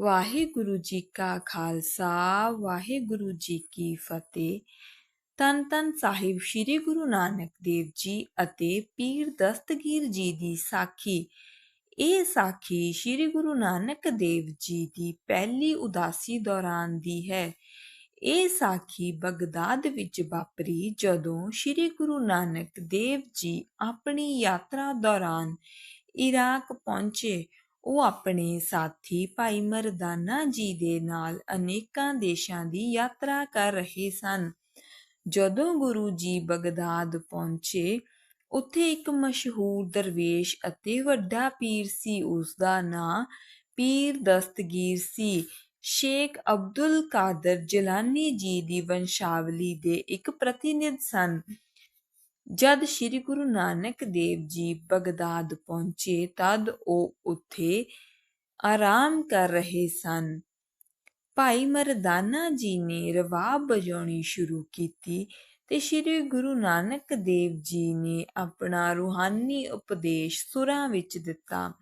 ਵਾਹਿਗੁਰੂ ਜੀ ਕਾ ਖਾਲਸਾ, ਵਾਹਿਗੁਰੂ ਜੀ ਕੀ ਫਤਿਹ। ਤਨ ਤਨ ਸਾਹਿਬ ਸ੍ਰੀ ਗੁਰੂ ਨਾਨਕ ਦੇਵ ਜੀ ਅਤੇ ਪੀਰ ਦਸਤਗੀਰ ਜੀ ਦੀ ਸਾਖੀ। ਇਹ ਸਾਖੀ ਸ੍ਰੀ ਗੁਰੂ ਨਾਨਕ ਦੇਵ ਜੀ ਦੀ ਪਹਿਲੀ ਉਦਾਸੀ ਦੌਰਾਨ ਦੀ ਹੈ। ਇਹ ਸਾਖੀ ਬਗਦਾਦ ਵਿੱਚ ਵਾਪਰੀ ਜਦੋਂ ਸ੍ਰੀ ਗੁਰੂ ਨਾਨਕ ਦੇਵ ਜੀ ਆਪਣੀ ਯਾਤਰਾ ਦੌਰਾਨ ਇਰਾਕ ਪਹੁੰਚੇ ਉਹ ਆਪਣੇ ਸਾਥੀ ਭਾਈ ਮਰਦਾਨਾ ਜੀ ਦੇ ਨਾਲ ਅਨੇਕਾਂ ਦੇਸ਼ਾਂ ਦੀ ਯਾਤਰਾ ਕਰ ਰਹੇ ਸਨ। ਜਦੋਂ ਗੁਰੂ ਜੀ ਬਗਦਾਦ ਪਹੁੰਚੇ, ਉੱਥੇ ਇੱਕ ਮਸ਼ਹੂਰ ਦਰਵੇਸ਼ ਅਤੇ ਵੱਡਾ ਪੀਰ ਸੀ, ਉਸ ਦਾ ਨਾਂ ਪੀਰ ਦਸਤਗੀਰ ਸੀ। ਸ਼ੇਖ ਅਬਦੁਲ ਕਾਦਰ ਜਲਾਨੀ ਜੀ ਦੀ ਵੰਸ਼ਾਵਲੀ ਦੇ ਇੱਕ ਪ੍ਰਤੀਨਿਧ ਸਨ। ਜਦ ਸ੍ਰੀ ਗੁਰੂ ਨਾਨਕ ਦੇਵ ਜੀ ਬਗਦਾਦ ਪਹੁੰਚੇ, ਤਦ ਉਹ ਉੱਥੇ ਆਰਾਮ ਕਰ ਰਹੇ ਸਨ। ਭਾਈ ਮਰਦਾਨਾ ਜੀ ਨੇ ਰਵਾਬ ਵਜਾਉਣੀ ਸ਼ੁਰੂ ਕੀਤੀ ਤੇ ਸ੍ਰੀ ਗੁਰੂ ਨਾਨਕ ਦੇਵ ਜੀ ਨੇ ਆਪਣਾ ਰੂਹਾਨੀ ਉਪਦੇਸ਼ ਸੁਰਾਂ ਵਿੱਚ ਦਿੱਤਾ।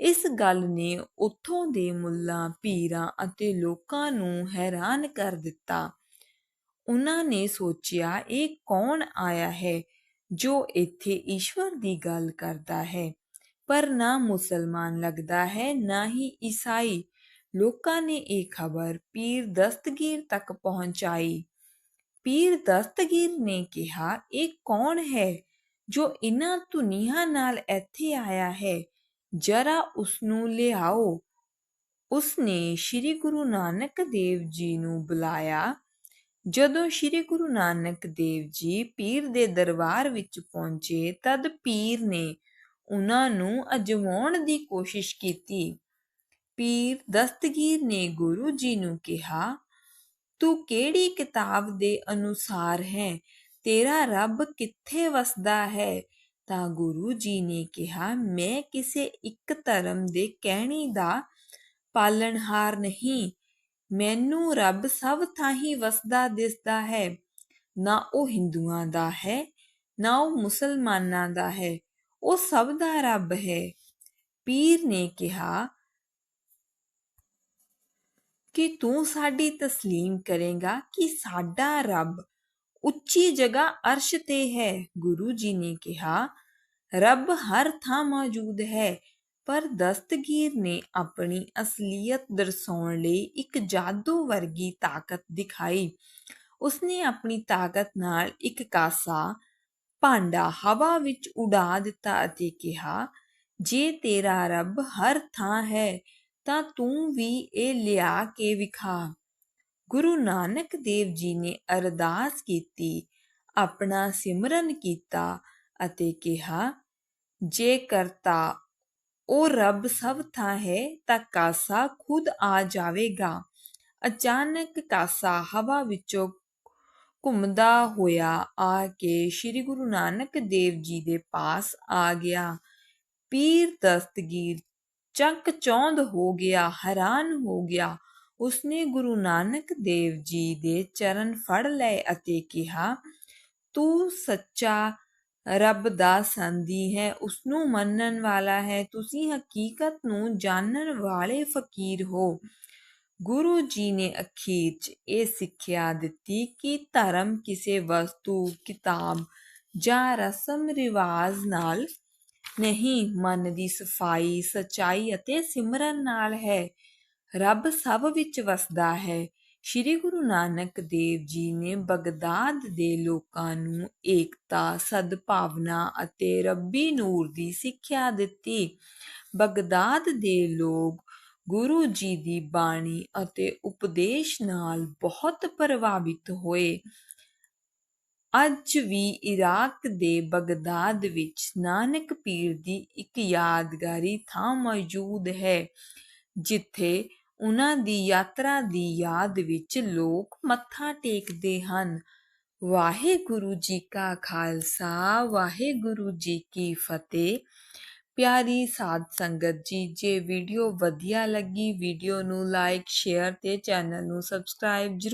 ਇਸ ਗੱਲ ਨੇ ਉੱਥੋਂ ਦੇ ਮੁੱਲਾਂ, ਪੀਰਾਂ ਅਤੇ ਲੋਕਾਂ ਨੂੰ ਹੈਰਾਨ ਕਰ ਦਿੱਤਾ। ਉਹਨਾਂ ਨੇ ਸੋਚਿਆ, ਇਹ ਕੌਣ ਆਇਆ ਹੈ ਜੋ ਇੱਥੇ ਈਸ਼ਵਰ ਦੀ ਗੱਲ ਕਰਦਾ ਹੈ? ਪਰ ਨਾ ਮੁਸਲਮਾਨ ਲੱਗਦਾ ਹੈ, ਨਾ ਹੀ ਈਸਾਈ। ਲੋਕਾਂ ਨੇ ਇਹ ਖਬਰ ਪੀਰ ਦਸਤਗੀਰ ਤੱਕ ਪਹੁੰਚਾਈ। ਪੀਰ ਦਸਤਗੀਰ ਨੇ ਕਿਹਾ, ਇਹ ਕੌਣ ਹੈ ਜੋ ਇਨ੍ਹਾਂ ਧੁਨੀਆਂ ਨਾਲ ਇੱਥੇ ਆਇਆ ਹੈ? ਜਰਾ ਉਸ ਨੂੰ ਲਿਆਓ। ਉਸ ਨੇ ਸ੍ਰੀ ਗੁਰੂ ਨਾਨਕ ਦੇਵ ਜੀ ਨੂੰ ਬੁਲਾਇਆ। ਜਦੋਂ ਸ੍ਰੀ ਗੁਰੂ ਨਾਨਕ ਦੇਵ ਜੀ ਪੀਰ ਦੇ ਦਰਬਾਰ ਵਿੱਚ ਪਹੁੰਚੇ, ਤਦ ਪੀਰ ਨੇ ਉਹਨਾਂ ਨੂੰ ਅਜਮਾਉਣ ਦੀ ਕੋਸ਼ਿਸ਼ ਕੀਤੀ। ਪੀਰ ਦਸਤਗੀਰ ਨੇ ਗੁਰੂ ਜੀ ਨੂੰ ਕਿਹਾ, ਤੂੰ ਕਿਹੜੀ ਕਿਤਾਬ ਦੇ ਅਨੁਸਾਰ ਹੈ? ਤੇਰਾ ਰੱਬ ਕਿੱਥੇ ਵਸਦਾ ਹੈ? ਤਾਂ ਗੁਰੂ ਜੀ ਨੇ ਕਿਹਾ, ਮੈਂ ਕਿਸੇ ਇੱਕ ਧਰਮ ਦੇ ਕਹਿਣੀ ਦਾ ਪਾਲਣਹਾਰ ਨਹੀਂ। ਮੈਨੂੰ ਰੱਬ ਸਭ ਥਾਂਹੀ ਵਸਦਾ ਦਿਸਦਾ ਹੈ। ਨਾ ਉਹ ਹਿੰਦੂਆਂ ਦਾ ਹੈ, ਨਾ ਉਹ ਮੁਸਲਮਾਨਾਂ ਦਾ ਹੈ, ਉਹ ਸਭ ਦਾ ਰੱਬ ਹੈ। ਪੀਰ ਨੇ ਕਿਹਾ, ਕਿ ਤੂੰ ਸਾਡੀ ਤਸਲੀਮ ਕਰੇਗਾ ਕਿ ਸਾਡਾ ਰੱਬ ਉੱਚੀ ਜਗ੍ਹਾ ਅਰਸ਼ ਤੇ ਹੈ। ਗੁਰੂ ਜੀ ਨੇ ਕਿਹਾ, ਰੱਬ ਹਰ ਥਾਂ ਮੌਜੂਦ ਹੈ। ਪਰ ਦਸਤਗੀਰ ਨੇ ਆਪਣੀ ਅਸਲੀਅਤ ਦਰਸਾਉਣ ਲਈ ਇੱਕ ਜਾਦੂ ਵਰਗੀ ਤਾਕਤ ਦਿਖਾਈ। ਉਸਨੇ ਆਪਣੀ ਤਾਕਤ ਨਾਲ ਇੱਕ ਕਾਸਾ ਭਾਂਡਾ ਹਵਾ ਵਿੱਚ ਉਡਾ ਦਿੱਤਾ ਅਤੇ ਕਿਹਾ, ਜੇ ਤੇਰਾ ਰੱਬ ਹਰ ਥਾਂ ਹੈ, ਤਾਂ ਤੂੰ ਵੀ ਇਹ ਲਿਆ ਕੇ ਵਿਖਾ। ਗੁਰੂ ਨਾਨਕ ਦੇਵ ਜੀ ਨੇ ਅਰਦਾਸ ਕੀਤੀ, ਆਪਣਾ ਸਿਮਰਨ ਕੀਤਾ ਅਤੇ ਕਿਹਾ, ਜੇ ਕਰਤਾ ਉਹ ਰੱਬ ਸਭ ਥਾਂ ਹੈ ਤਾਂ ਕਾਸਾ ਖੁਦ ਆ ਜਾਵੇਗਾ। ਅਚਾਨਕ ਕਾਸਾ ਹਵਾ ਵਿੱਚੋਂ ਘੁੰਮਦਾ ਹੋਇਆ ਆ ਕੇ ਸ੍ਰੀ ਗੁਰੂ ਨਾਨਕ ਦੇਵ ਜੀ ਦੇ ਪਾਸ ਆ ਗਿਆ। ਪੀਰ ਦਸਤਗੀਰ ਚੰਕ ਚੌਂਦ ਹੋ ਗਿਆ, ਹੈਰਾਨ ਹੋ ਗਿਆ। ਉਸਨੇ ਗੁਰੂ ਨਾਨਕ ਦੇਵ ਜੀ ਦੇ ਚਰਨ ਫੜ ਲਏ ਅਤੇ ਕਿਹਾ, ਤੂੰ ਸੱਚਾ ਰੱਬ ਦਾ ਸੰਦੀ ਹੈ ਉਸ ਨੂੰ ਮੰਨਣ ਵਾਲਾ ਹੈ। ਤੁਸੀਂ ਹਕੀਕਤ ਨੂੰ ਜਾਣਨ ਵਾਲੇ ਫਕੀਰ ਹੋ। ਗੁਰੂ ਜੀ ਨੇ ਅਖੀਰ 'ਚ ਇਹ ਸਿੱਖਿਆ ਦਿੱਤੀ ਕਿ ਧਰਮ ਕਿਸੇ ਵਸਤੂ, ਕਿਤਾਬ ਜਾਂ ਰਸਮ ਰਿਵਾਜ ਨਾਲ ਨਹੀਂ, ਮਨ ਦੀ ਸਫ਼ਾਈ, ਸਚਾਈ ਅਤੇ ਸਿਮਰਨ ਨਾਲ ਹੈ। ਰੱਬ ਸਭ ਵਿੱਚ ਵਸਦਾ ਹੈ। ਸ਼੍ਰੀ ਗੁਰੂ ਨਾਨਕ ਦੇਵ ਜੀ ਨੇ ਬਗਦਾਦ ਦੇ ਲੋਕਾਂ ਨੂੰ ਏਕਤਾ, ਸਦਭਾਵਨਾ ਅਤੇ ਰੱਬੀ ਨੂਰ ਦੀ ਸਿੱਖਿਆ ਦਿੱਤੀ। ਬਗਦਾਦ ਦੇ ਲੋਕ ਗੁਰੂ ਜੀ ਦੀ ਬਾਣੀ ਅਤੇ ਉਪਦੇਸ਼ ਨਾਲ ਬਹੁਤ ਪ੍ਰਭਾਵਿਤ ਹੋਏ। ਅੱਜ ਵੀ ਇਰਾਕ ਦੇ ਬਗਦਾਦ ਵਿੱਚ ਨਾਨਕ ਪੀਰ ਦੀ ਇੱਕ ਯਾਦਗਾਰੀ ਥਾਂ ਮੌਜੂਦ ਹੈ, ਜਿੱਥੇ ਉਹਨਾਂ ਦੀ ਯਾਤਰਾ ਦੀ ਯਾਦ ਵਿੱਚ ਲੋਕ ਮੱਥਾ ਟੇਕਦੇ ਹਨ। ਵਾਹਿਗੁਰੂ ਜੀ ਕਾ ਖਾਲਸਾ, ਵਾਹਿਗੁਰੂ ਜੀ ਕੀ ਫਤਿਹ। ਪਿਆਰੀ ਸਾਧ ਸੰਗਤ ਜੀ, ਜੇ ਵੀਡੀਓ ਵਧੀਆ ਲੱਗੀ, ਵੀਡੀਓ ਨੂੰ ਲਾਈਕ, ਸ਼ੇਅਰ ਤੇ ਚੈਨਲ ਨੂੰ ਸਬਸਕ੍ਰਾਈਬ ਜਰੂਰ